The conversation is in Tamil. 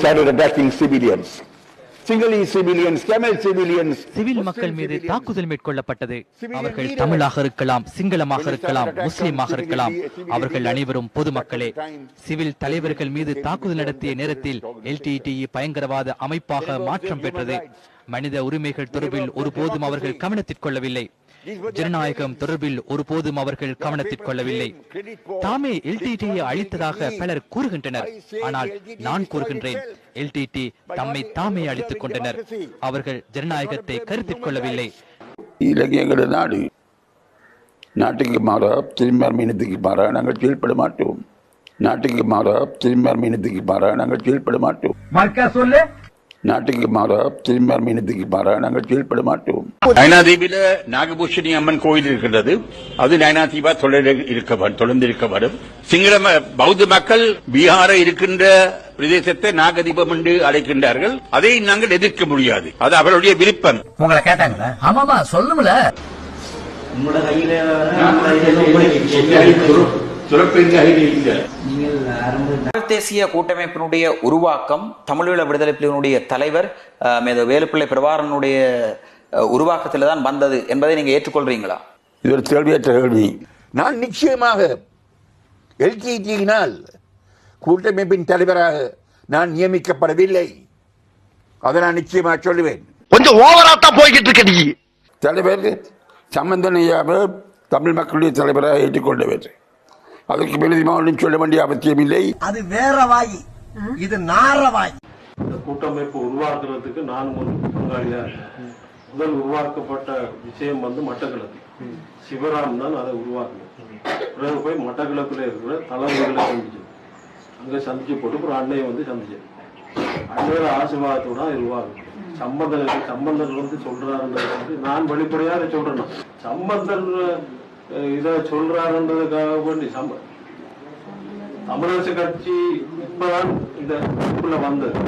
started attacking civilians. சிவில் மக்கள் மீது தாக்குதல் மேற்கொள்ளப்பட்டது. அவர்கள் தமிழாக இருக்கலாம் சிங்களமாக இருக்கலாம் முஸ்லிமாக இருக்கலாம். அவர்கள் அனைவரும் பொதுமக்களே. சிவில் தலைவர்கள் மீது தாக்குதல் நடத்திய நேரத்தில் எல்டிடிஇ பயங்கரவாத அமைப்பாக மாற்றம் பெற்றது. மனித உரிமைகள் தொடர்பில் ஒருபோதும் அவர்கள் கவனத்தில் கொள்ளவில்லை. ஜனநாயகம் தொடர்பில் ஒருபோதும் அவர்கள் கவனத்தில் கொள்ளவில்லை. தாமே எல்டிடியை அழித்ததாக பலர் கூறுகின்றனர். ஆனால் நான் கூறுகின்றேன் எல்டிடி தம்மை தாமே அழித்துக் கொண்டனர். அவர்கள் ஜனநாயகத்தை கருத்தில் கொள்ளவில்லை. இலங்கைங்கிற நாடு நாட்டுக்கு மாறா திரும்ப மீனத்துக்கு மாறா நாங்கள் கீழ்ப்பட மாட்டோம். நாட்டுக்கு மாறா திரும்ப மீனத்துக்கு மாறா நாங்கள் கீழ்ப்பட மாட்டோம். நாட்டுக்கு மாறா திரும்ப மீனத்துக்கு மாறா நாங்கள் கீழ்ப்பட மாட்டோம். நயனாதீபில நாகபூஷணி அம்மன் கோயில் இருக்கின்றது. அது நயனாதீபா தொடர் இருக்க தொடர்ந்து இருக்கப்படும் சிங்கள பௌத்த மக்கள் பீகார இருக்கின்ற பிரதேசத்தை நாகதீபம் என்று அழைக்கின்றார்கள். அதை நாங்கள் எதிர்க்க முடியாது. அது அவருடைய விருப்பம். உங்களை கேட்டாங்களா? ஆமாமா சொல்லுமில. தமிழ் தேசிய கூட்டமைப்பினுடைய உருவாக்கம் தமிழீழ விடுதலை புலிகளுடைய தலைவர் மேத வேலுப்பிள்ளை பிரபாரனுடைய உருவாக்கத்தில் தான் வந்தது என்பதை நீங்க ஏற்றுக்கொள்றீங்களா? இது ஒரு கேள்வியற்ற கேள்வி. நான் நிச்சயமாக எல்டிடியினால் கூட்டமைப்பின் தலைவராக நான் நியமிக்கப்படவில்லை. அதை நான் நிச்சயமாக சொல்லுவேன். கொஞ்சம் ஓவரா தான் போய்கிட்டு இருக்க நீ. தலைவர் சம்பந்தனையாக தமிழ் மக்களுடைய தலைவராக ஏற்றுக்கொண்டவர் அதற்கு மேலதிகமாக ஒன்றும் சொல்ல வேண்டிய அவசியமில்லை அது வேற வாய். இது நார வாய். இந்த கூட்டமைப்பு உருவாக்குறதுக்கு நானும் ஒரு பங்காளியா இருக்கேன். முதல் உருவாக்கப்பட்ட விஷயம் வந்து மட்டக்களப்பு. சிவராம் தான் அதை உருவாக்கணும் பிறகு போய் மட்டக்களப்பில் இருக்கிற தலைவர்களை சந்திச்சு அங்க சந்திச்சு போட்டு அப்புறம் அன்னையை வந்து சந்திச்சு அன்னையோட ஆசீர்வாதத்தோட உருவாகும் சம்பந்தர் சம்பந்தர் வந்து சொல்றாருன்றது வந்து நான் வெளிப்படையா அதை சொல்றேன். சம்பந்தர் இதை சொல்றாருன்றதுக்காக வேண்டி சம்ப தமிழரசு கட்சி இப்பதான் இந்த இதுக்குள்ள வந்தது.